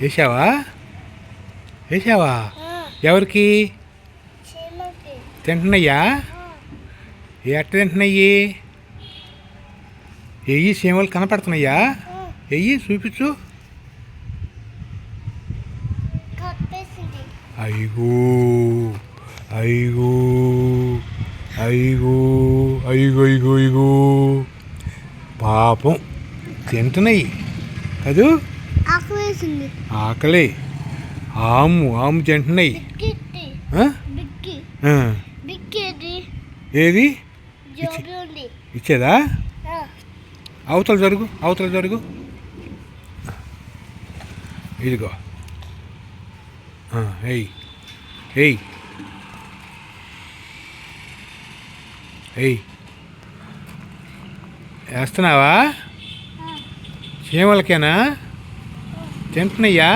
వేసావా వేసావా ఎవరికి? తింటున్నాయా ఏ అట్ట తింటున్నాయి ఎయ్యి సీమలు కనపడుతున్నాయా? ఎయ్యి చూపించు. అయ్యో అయ్యో అయ్యో అయ్యో అయ్యో అయ్యో. పాపం తింటున్నాయి కదూ? ఆకలి? ఆము ఆము తింటున్నాయి ఏది? ఇచ్చేదా? అవతల జరుగు అవతల జరుగు. ఇదిగో. ఎయ్ ఎయ్ ఎయ్ వేస్తున్నావా? చీమలకేనా? తింటున్నాయా